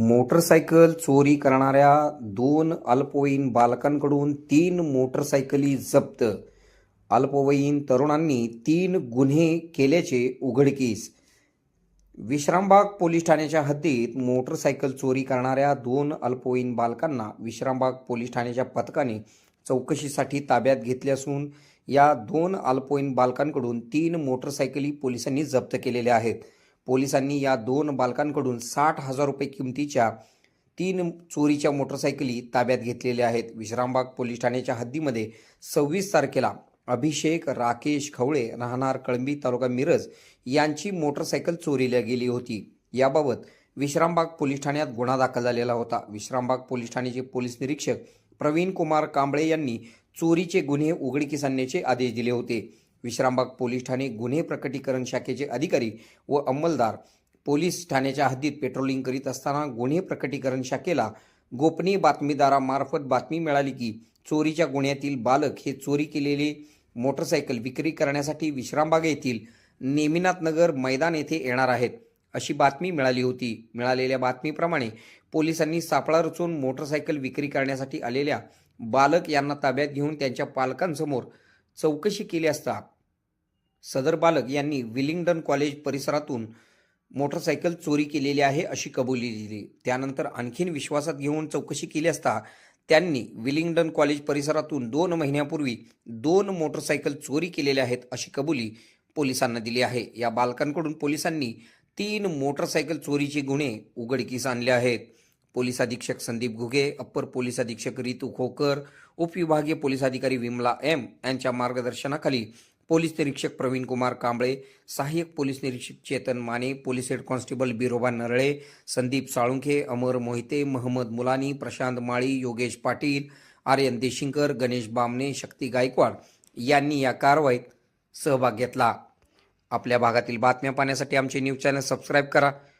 Motorcycle चोरी करणाऱ्या दोन अल्पवयीन बालकांकडून तीन मोटरसायकली जप्त. अल्पवयीन तरुणांनी तीन गुन्हे केल्याचे उघडकीस. विश्रामबाग पोलीस ठाण्याच्या हद्दीत मोटरसायकल चोरी करणाऱ्या दोन अल्पवयीन बालकांना विश्रामबाग पोलीस ठाण्याच्या पथकाने चौकशीसाठी ताब्यात घेतले असून या दोन अल्पवयीन बालकांकडून तीन मोटरसायकली पोलिसांनी जप्त केलेल्या आहेत. पोलिसांनी या दोन बालकांकडून साठ हजार रुपये किमतीच्या तीन चोरीच्या मोटरसायकली ताब्यात घेतलेल्या आहेत. विश्रामबाग पोलीस ठाण्याच्या हद्दीमध्ये सव्वीस तारखेला अभिषेक राकेश खवळे राहणार कळंबी तालुका मिरज यांची मोटरसायकल चोरीला गेली होती. याबाबत विश्रामबाग पोलीस ठाण्यात गुन्हा दाखल झालेला होता. विश्रामबाग पोलीस ठाण्याचे पोलीस निरीक्षक प्रवीण कुमार कांबळे यांनी चोरीचे गुन्हे उघडकीस आणण्याचे आदेश दिले होते. विश्रामबाग पोलीस ठाणे गुन्हे प्रकटीकरण शाखेचे अधिकारी व अंमलदार पोलीस ठाण्याच्या हद्दीत पेट्रोलिंग करीत असताना गुन्हे प्रकटीकरण शाखेला गोपनीय बातमीदारामार्फत बातमी मिळाली की चोरीच्या गुन्ह्यातील बालक हे चोरी केलेले मोटरसायकल विक्री करण्यासाठी विश्रामबाग येथील नेमिनाथ नगर मैदान येथे येणार आहेत अशी बातमी मिळाली होती. मिळालेल्या बातमीप्रमाणे पोलिसांनी सापळा रचून मोटरसायकल विक्री करण्यासाठी आलेल्या बालक यांना ताब्यात घेऊन त्यांच्या पालकांसमोर चौकशी केली असता सदर बालक यांनी विलिंग्डन कॉलेज परिसरातून मोटरसायकल चोरी केलेली आहे अशी कबुली दिली. त्यानंतर आणखीन विश्वासात घेऊन चौकशी केली असता त्यांनी विलिंग्डन कॉलेज परिसरातून दोन महिन्यापूर्वी दोन मोटरसायकल चोरी केलेल्या आहेत अशी कबुली पोलिसांना दिली आहे. या बालकांकडून पोलिसांनी तीन मोटरसायकल चोरीचे गुन्हे उघडकीस आणले आहेत. पोलीस अधीक्षक संदीप घुगे अप्पर पोलीस अधीक्षक रितू खोकर उपविभागीय पोलीस अधिकारी विमला एम यांच्या मार्गदर्शनाखाली पोलीस निरीक्षक प्रवीण कुमार कांबळे सहाय्यक पोलीस निरीक्षक Chetan Mane police head constable Biroba Narale Sandeep Salunkhe Amar Mohite Mohammed Mulani Prashant Mali Yogesh Patil Aryan Deshinkar Ganesh Bamane Shakti Gaikwad यांनी या कारवाईत सहभाग घेतला. आपल्या भागातील बातम्या पाहण्यासाठी आमचे न्यूज चॅनल सबस्क्राईब करा.